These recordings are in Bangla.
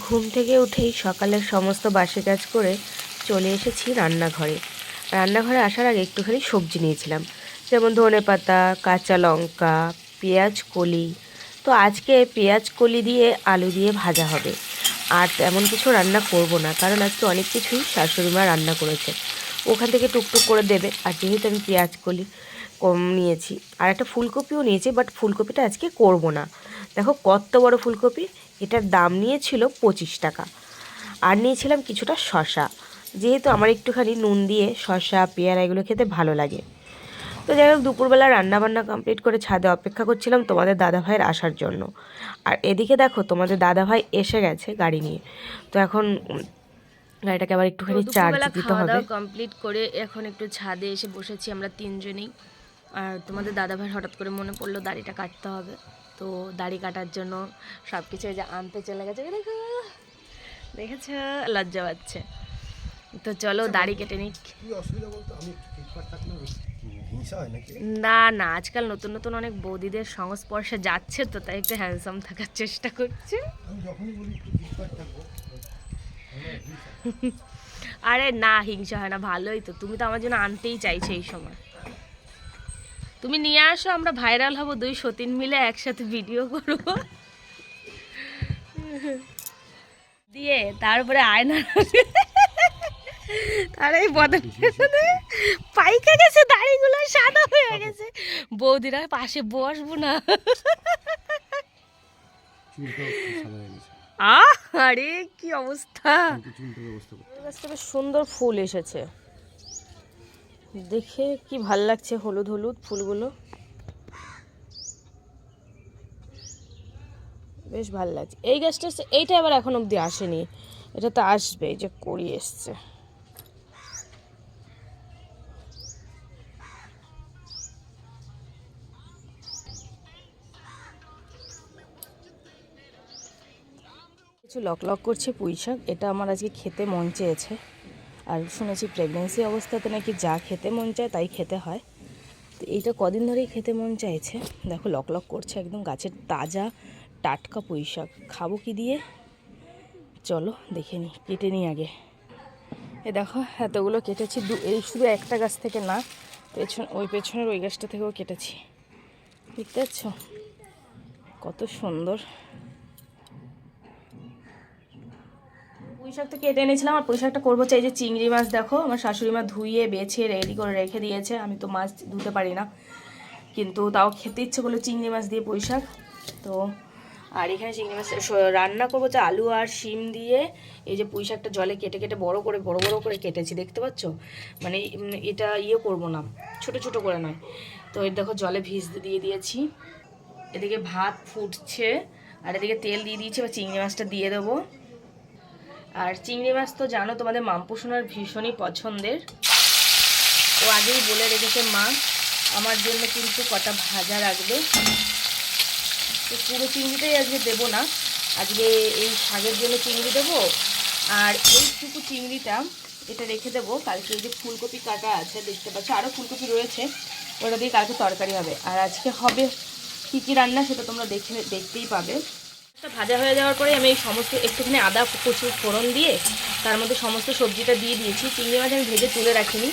ঘুম থেকে উঠেই সকালের সমস্ত বাসি কাজ করে চলে এসেছি রান্নাঘরে। রান্নাঘরে আসার আগে একটুখানি সবজি নিয়েছিলাম, যেমন ধনে পাতা, কাঁচা লঙ্কা, পেঁয়াজ কলি। তো আজকে পেঁয়াজ কলি দিয়ে আলু দিয়ে ভাজা হবে। আর তেমন কিছু রান্না করব না, কারণ আজকে অনেক কিছুই শাশুড়ি মা রান্না করেছে। ওখান থেকে টুকটুক করে দেবে, আর যেহেতু আমি পেঁয়াজ কলি কম নিয়েছি, আর একটা ফুলকপিও নিয়েছি, বাট ফুলকপিটা আজকে করব না। দেখো কত বড় ফুলকপি এটার দাম নিয়েছিল পঁচিশ টাকা। আর নিয়েছিলাম কিছুটা শশা যেহেতু আমার একটুখানি নুন দিয়ে শশা পেয়ারা এগুলো খেতে ভালো লাগে। তো যাই হোক দুপুরবেলা রান্নাবান্না কমপ্লিট করে ছাদে অপেক্ষা করছিলাম তোমাদের দাদাভাইয়ের আসার জন্য। আর এদিকে দেখো তোমাদের দাদাভাই এসে গেছে গাড়ি নিয়ে। তো এখন গাড়িটাকে আবার একটুখানি চার্জ দিতে হবে। কমপ্লিট করে এখন একটু ছাদে এসে বসেছি আমরা তিনজনেই। আর তোমাদের দাদাভাই হঠাৎ করে মনে পড়ল দাড়িটা কাটতে হবে। তো দাড়ি কাটার জন্য সব কিছু যে আনতে চলে গেছে। দেখো দেখেছ? লজ্জা পাচ্ছে। তো চলো দাড়ি কেটে নিক। না না আজকাল নতুন নতুন অনেক বৌদিদের সংস্পর্শে যাচ্ছে তো তাই একটু হ্যান্ডসাম থাকার চেষ্টা করছে। আরে না হিংসা হয় না ভালোই তো। তুমি তো আমার জন্য আনতেই চাইছো এই সময়। তুমি নিয়ে আসো আমরা ভাইরাল হব দুই সতীন মিলে একসাথে ভিডিও করব। দিয়ে তারপরে আয়না তার এই বদল পাইকে গেছে দাড়িগুলো সাদা হয়ে গেছে। বৌদিরা পাশে বসবো না। আহ আরে কি অবস্থা। সুন্দর ফুল এসেছে। দেখে কি ভালো লাগছে হলুদ হলুদ ফুলগুলো? বেশ ভালো লাগছে। এই গাছটা এইটা আবার এখন অবধি আসেনি। এটা তো আসবে যে করি এসছে। কিছু লক লক করছে পুঁই শাক এটা আমার আজকে খেতে মন চেয়েছে। আর শুনেছি প্রেগনেন্সি অবস্থাতে নাকি যা খেতে মন চায় তাই খেতে হয়। তো এইটা কদিন ধরেই খেতে মন চাইছে। দেখো লক লক করছে একদম গাছের তাজা টাটকা পুঁই শাক। খাব কি দিয়ে? চলো দেখে নিই কেটে নিই আগে। এ দেখো এতগুলো কেটেছি, দু এই শুধু একটা গাছ থেকে না, পেছন ওই পেছনের ওই গাছটা থেকেও কেটেছি। দেখতে পাচ্ছ? কত সুন্দর। পুঁই শাক তো কেটে এনেছিলাম আর পুঁই করব চাই যে চিংড়ি মাছ, দেখো। আমার শাশুড়ি মা ধুইয়ে বেছে রেডি করে রেখে দিয়েছে। আমি তো মাছ ধুতে পারি না। কিন্তু তাও খেতে ইচ্ছে করল চিংড়ি মাছ দিয়ে পুঁই শাক তো, আর এখানে চিংড়ি মাছ রান্না করব যে আলু আর শিম দিয়ে। এই যে পুঁই শাকটা জলে কেটে কেটে বড় করে, বড় বড় করে কেটেছি, দেখতে পাচ্ছ? মানে এটা ইয়ে করব না। ছোট ছোট করে নয়। তো এর দেখো জলে ভিজতে দিয়ে দিয়েছি। এদিকে ভাত ফুটছে। আর এদিকে তেল দিয়ে দিয়েছি, এবার চিংড়ি মাছটা দিয়ে দেবো। আর চিংড়ি মাছ তো জানো, তোমাদের মামপুসোনার ভীষণই পছন্দের। ও আগেই বলে রেখেছে, মা, আমার জন্য কিন্তু কটা ভাজা রাখবে। তো পুরো চিংড়িটাই আজকে দেবো না। আজকে এই শাকের জন্য চিংড়ি দেবো। আর এইটুকু চিংড়িটা, এটা রেখে দেবো। কালকে যে ফুলকপি কাটা আছে, দেখতে পাচ্ছ আরও ফুলকপি রয়েছে। ওটা দিয়ে কালকে তরকারি হবে। আর আজকে হবে কী কী রান্না, সেটা তোমরা দেখে, দেখতেই পাবে। ভাজা হয়ে যাওয়ার পরে আমি এই সমস্ত একটুখানি আদা কুচি ফোড়ন দিয়ে তার মধ্যে সমস্ত সবজিটা দিয়ে দিয়েছি। চিংড়ি মাছ আমি ভেজে তুলে রাখিনি।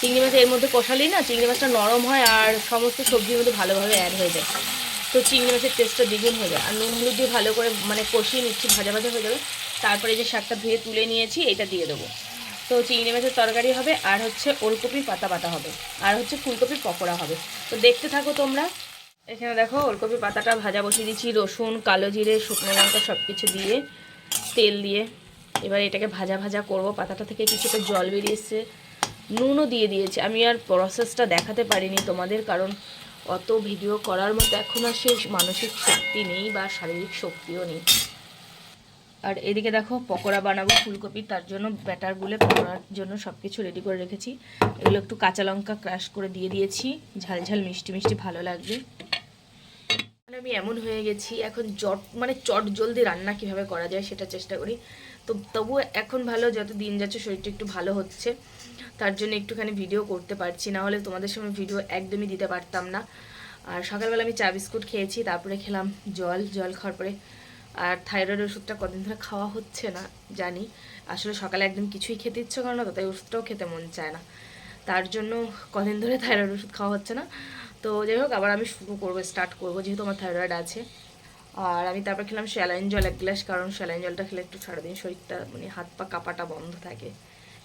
চিংড়ি মাছ এর মধ্যে কষালেই না চিংড়ি মাছটা নরম হয় আর সমস্ত সবজির মধ্যে ভালোভাবে অ্যাড হয়ে যায়। তো চিংড়ি মাছের টেস্টটা দ্বিগুণ হয়ে যায়। আর নুন হলুদ দিয়ে ভালো করে মানে কষিয়ে নিচ্ছি, ভাজা ভাজা হয়ে যাবে। তারপরে যে শাকটা ধুয়ে তুলে নিয়েছি, এটা দিয়ে দেবো। তো চিংড়ি মাছের তরকারি হবে, আর হচ্ছে ওলকপির পাতা পাতা হবে, আর হচ্ছে ফুলকপির পকোড়া হবে। তো দেখতে থাকো তোমরা। এখানে দেখো ওলকপির পাতাটা ভাজা বসিয়ে দিচ্ছি, রসুন, কালো জিরে, শুকনো লঙ্কা সব কিছু দিয়ে, তেল দিয়ে। এবার এটাকে ভাজা ভাজা করব। পাতাটা থেকে কিছুটা জল বেরিয়ে এসছে। নুনও দিয়ে দিয়েছে। আমি আর প্রসেসটা দেখাতে পারিনি তোমাদের, কারণ অত ভিডিও করার মতো এখন আর সেই মানসিক শক্তি নেই বা শারীরিক শক্তিও নেই। আর এদিকে দেখো পকোড়া বানাবো ফুলকপি, তার জন্য ব্যাটার গুলে পকোড়ার জন্য সব কিছু রেডি করে রেখেছি। এগুলো একটু কাঁচা লঙ্কা ক্রাশ করে দিয়ে দিয়েছি। ঝাল ঝাল মিষ্টি মিষ্টি ভালো লাগবে। আমি এমন হয়ে গেছি, এখন জট মানে চট জলদি রান্না কীভাবে করা যায় সেটা চেষ্টা করি। তো তবুও এখন ভালো, যত দিন যাচ্ছে শরীরটা একটু ভালো হচ্ছে। তার জন্য একটুখানি ভিডিও করতে পারছি, না হলে তোমাদের সঙ্গে ভিডিও একদমই দিতে পারতাম না। আর সকালবেলা আমি চা বিস্কুট খেয়েছি, তারপরে খেলাম জল জল খাওয়ার পরে। আর থাইরয়েড ওষুধটা কদিন ধরে খাওয়া হচ্ছে না, জানি। আসলে সকালে একদম কিছুই খেতে ইচ্ছে করে না তো তাই ওষুধটাও খেতে মন চায় না। তার জন্য কদিন ধরে থাইরয়েড ওষুধ খাওয়া হচ্ছে না। তো যাই হোক আবার আমি শুরু করব স্টার্ট করব, যেহেতু আমার থাইরয়েড আছে। আর আমি তারপর খেলাম স্যালাইন জল এক গ্লাস, কারণ স্যালাইন জলটা খেলে একটু সারাদিন শরীরটা মানে হাত পা কাঁপাটা বন্ধ থাকে।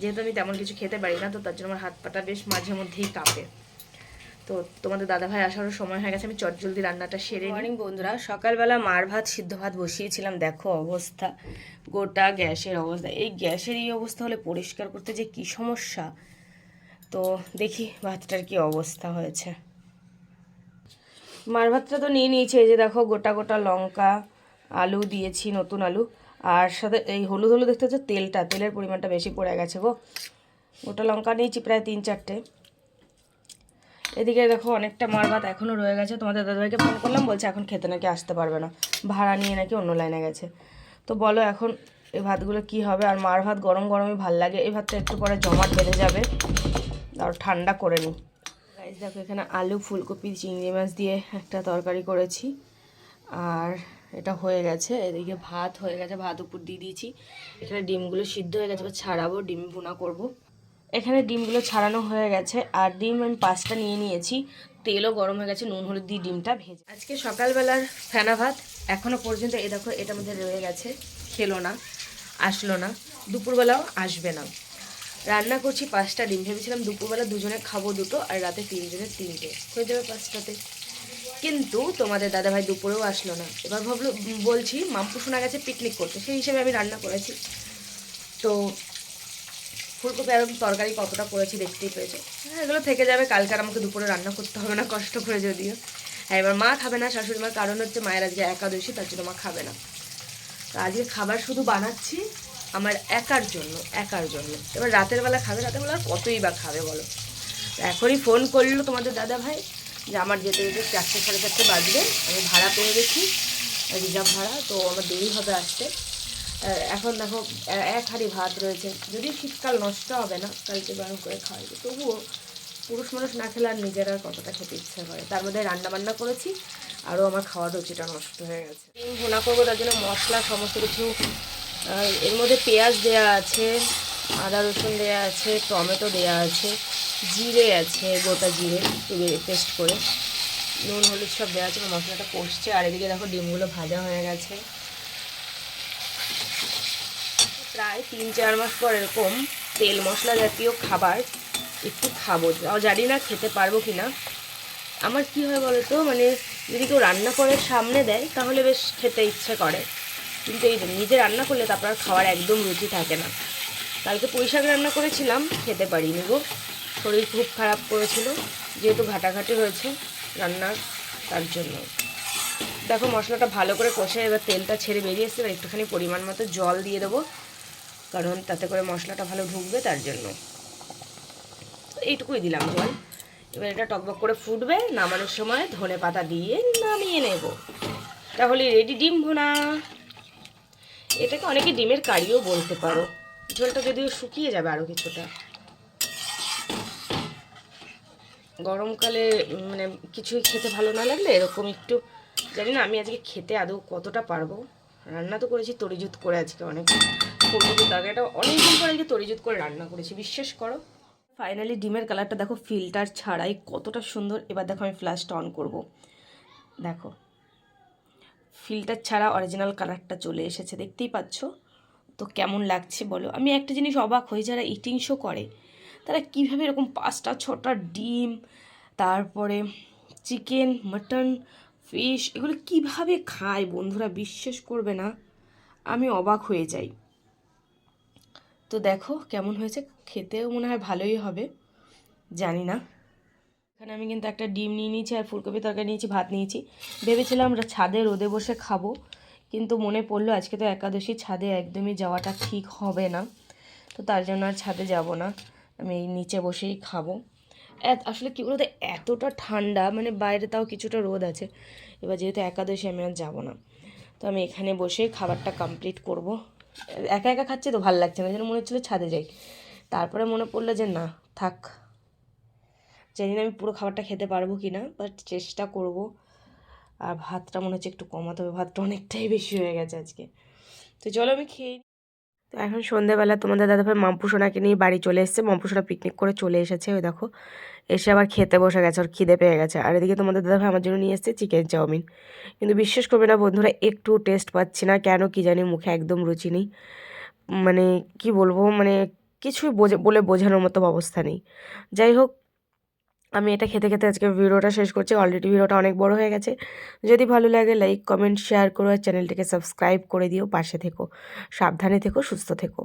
যেহেতু আমি তেমন কিছু খেতে পারি না, তো তার জন্য আমার হাত পাটা বেশ মাঝে মধ্যেই কাঁপে। তো তোমাদের দাদাভাই আসারও সময় হয়ে গেছে, আমি চটজলদি রান্নাটা সেরে মর্নিং বন্ধুরা, সকালবেলা মার ভাত, সিদ্ধ ভাত বসিয়েছিলাম, দেখো অবস্থা। গোটা গ্যাসের অবস্থা। এই গ্যাসের এই অবস্থা হলে পরিষ্কার করতে যে কি সমস্যা? তো দেখি ভাতটার কি অবস্থা হয়েছে। মার ভাতটা তো নিয়ে নিয়েছি, এই যে দেখো গোটা গোটা লঙ্কা, আলু দিয়েছি, নতুন আলু। আর সাথে এই হলুদ হলুদ দেখতে হচ্ছে তেলটা, তেলের পরিমাণটা বেশি পড়ে গেছে গো। গোটা লঙ্কা নিয়েছি প্রায় তিন চারটে। এদিকে দেখো অনেকটা মার ভাত এখনও রয়ে গেছে। তোমাদের দাদাভাইকে ফোন করলাম, বলছে এখন খেতে নাকি আসতে পারবে না। ভাড়া নিয়ে নাকি অন্য লাইনে গেছে। তো বলো এখন এই ভাতগুলো কি হবে? আর মার ভাত গরম গরমই ভালো লাগে। এই ভাতটা একটু পরে জমাট বেঁধে যাবে। আর ঠান্ডা করে নিই গাইজ দেখো, এখানে আলু, ফুলকপি, চিংড়ি মাছ দিয়ে একটা তরকারি করেছি। আর এটা হয়ে গেছে, এদিকে ভাত হয়ে গেছে, ভাত উপর দিয়ে দিয়েছি। এখানে ডিমগুলো সিদ্ধ হয়ে গেছে, এবার ছাড়াবো, ডিম ভুনা করব। এখানে ডিমগুলো ছাড়ানো হয়ে গেছে, আর ডিম আমি পাঁচটা নিয়ে নিয়েছি। তেলও গরম হয়ে গেছে, নুন, হলুদ দিয়ে ডিমটা ভেজে। আজকে সকালবেলার ফেনা ভাত এখনও পর্যন্ত এ দেখো, এটার মধ্যে রয়ে গেছে, খেলো না, আসলো না, দুপুরবেলাও আসবে না। রান্না করছি পাঁচটা ডিম। ভেবেছিলাম দুপুরবেলা দুজনে খাব দুটো আর রাতে তিনজনের তিনটে। হয়ে যাবে পাঁচটাতে। কিন্তু তোমাদের দাদাভাই দুপুরেও আসলো না। এবার ভাবলো, বলছি, মাম্পু শোনা গেছে পিকনিক করতে। সেই হিসেবে আমি রান্না করেছি। তো ফুলকপি আর তরকারি কতটা করেছি দেখতেই পেয়েছ। হ্যাঁ এগুলো থেকে যাবে। কালকে আর আমাকে দুপুরে রান্না করতে হবে না, কষ্ট করে যদিও। হ্যাঁ এবার মা খাবে না শাশুড়ি মার কারণ হচ্ছে মায়ের আজকে একাদশী, তার জন্য মা খাবে না। তো আজকে খাবার শুধু বানাচ্ছি আমার একার জন্য একার জন্য। এবার রাতের বেলা খাবে, রাতের বেলা কতই বা খাবে বলো? এখনই ফোন করল তোমাদের দাদা ভাই যে আমার যেতে যেতে চারটে সাড়ে চারটে বাজবে, আমি ভাড়া পেয়ে গেছি, রিজার্ভ ভাড়া, তো আমার দেরি হবে আসতে। এখন দেখো এক হাঁড়ি ভাত রয়েছে। যদি শীতকাল নষ্ট হবে না, কালকে গরম করে খাওয়াবে তবুও পুরুষ মানুষ না খেলে আর নিজের কতটা খেতে ইচ্ছা করে। তার মধ্যে রান্না বান্না করেছি, আরও আমার খাওয়ার রুচিটা নষ্ট হয়ে গেছে। ভুনা করব, তার জন্য মশলা, সমস্ত কিছু আর এর মধ্যে পেঁয়াজ দেয়া আছে, আদা রসুন দেয়া আছে, টমেটো দেয়া আছে, জিরে আছে, গোটা জিরে পেস্ট করে। নুন, হলুদ সব দেওয়া আছে, মশলাটা কষছে। আর এদিকে দেখো ডিমগুলো ভাজা হয়ে গেছে। প্রায় তিন, চার মাস পর এরকম তেল মশলা জাতীয় খাবার একটু খাব। জানি না খেতে পারব কি না। আমার কি হয় বলো তো মানে যদি কেউ রান্না করে সামনে দেয়, তাহলে বেশ খেতে ইচ্ছে করে। কিন্তু এই নিজে রান্না করলে তারপর আর খাওয়ার একদম রুচি থাকে না। কালকে পুঁই শাক রান্না করেছিলাম, খেতে পারিনি গো। শরীর খুব খারাপ করেছিল, যেহেতু ঘাটাঘাটি হয়েছে রান্নার, তার জন্য। দেখো মশলাটা ভালো করে কষে, এবার তেলটা ছেড়ে বেরিয়ে এসছে, এবার একটুখানি পরিমাণ মতো জল দিয়ে দেবো, কারণ তাতে করে মশলাটা ভালো ঢুকবে তার জন্য। এইটুকুই দিলাম জল। এবার এটা টকবক করে ফুটবে, নামানোর সময় ধনে পাতা দিয়ে নামিয়ে নেব। তাহলে রেডি ডিম ভুনা। এটাকে অনেকে ডিমের কারিও বলতে পারো। ঝোলটা যদিও শুকিয়ে যাবে আরও কিছুটা। গরমকালে মানে কিছুই খেতে ভালো না লাগলে এরকম একটু, জানি না, আমি আজকে খেতে আদৌ কতটা পারব। রান্না তো করেছি তরিজুত করে আজকে অনেক। ফুলকপি তরকারিটা অনেকদিন পরে আজকে তরিজুত করে রান্না করেছি, বিশ্বাস করো। ফাইনালি ডিমের কালারটা দেখো ফিল্টার ছাড়াই কতটা সুন্দর। এবার দেখো আমি ফ্ল্যাশটা অন করব। দেখো। ফিল্টার ছাড়া অরিজিনাল কালারটা চলে এসেছে, দেখতেই পাচ্ছ? তো কেমন লাগছে বলো? আমি একটা জিনিস অবাক হই, যারা ইটিং শো করে, তারা কীভাবে এরকম পাঁচটা, ছটা ডিম, তারপরে চিকেন মাটন ফিশ এগুলো কীভাবে খায়? বন্ধুরা, বিশ্বাস করবে না, আমি অবাক হয়ে যাই। তো দেখো, কেমন হয়েছে? খেতেও মনে হয় ভালোই হবে, জানি না। এখানে আমি কিন্তু একটা ডিম নিয়ে নিয়েছি আর ফুলকপি তরকারি নিয়েছি, ভাত নিয়েছি। ভেবেছিলাম আমরা ছাদে রোদে বসে খাব, কিন্তু মনে পড়ল আজকে তো একাদশী, ছাদে একদমই যাওয়াটা ঠিক হবে না। তো তার জন্য আর ছাদে যাব না, আমি নিচে বসেই খাব। আসলে কী বলতো, এতটা ঠান্ডা মানে বাইরে তাও কিছুটা রোদ আছে। এবার যেহেতু একাদশী, আমি আর যাব না। তো আমি এখানে বসে খাবারটা কমপ্লিট করব। একা একা খাচ্ছি তো ভালো লাগছে না, যেন মনে হচ্ছিল ছাদে যাই। তারপরে মনে পড়ল যে না, থাক। জানি না আমি পুরো খাবারটা খেতে পারব কি না বাট চেষ্টা করব। আর ভাতটা মনে হচ্ছে একটু কমাতে হবে, ভাতটা অনেকটাই বেশি হয়ে গেছে আজকে। তো চলো আমি খেয়ে তো এখন সন্ধেবেলা, তোমাদের দাদাভাই মাম্পুসোনাকে নিয়ে বাড়ি চলে এসেছে। মাম্পুসোনা পিকনিক করে চলে এসেছে, ওই দেখো। এসে আবার খেতে বসে গেছে, ওর খিদে পেয়ে গেছে। আর এদিকে তোমাদের দাদাভাই আমার জন্য নিয়ে এসেছে চিকেন চাউমিন। কিন্তু বিশ্বাস করবে না বন্ধুরা, একটু টেস্ট পাচ্ছি না, কেন কি জানি মুখে একদম রুচি নেই। মানে কি বলব মানে কিছুই বোঝে, বলে বোঝানোর মতো অবস্থা নেই। যাই হোক আমি এটা খেতে খেতে আজকে ভিডিওটা শেষ করছি। অলরেডি ভিডিওটা অনেক বড় হয়ে গেছে। যদি ভালো লাগে লাইক কমেন্ট শেয়ার করো আর চ্যানেলটিকে সাবস্ক্রাইব করে দিও। পাশে থেকো। সাবধানে থেকো, সুস্থ থেকো।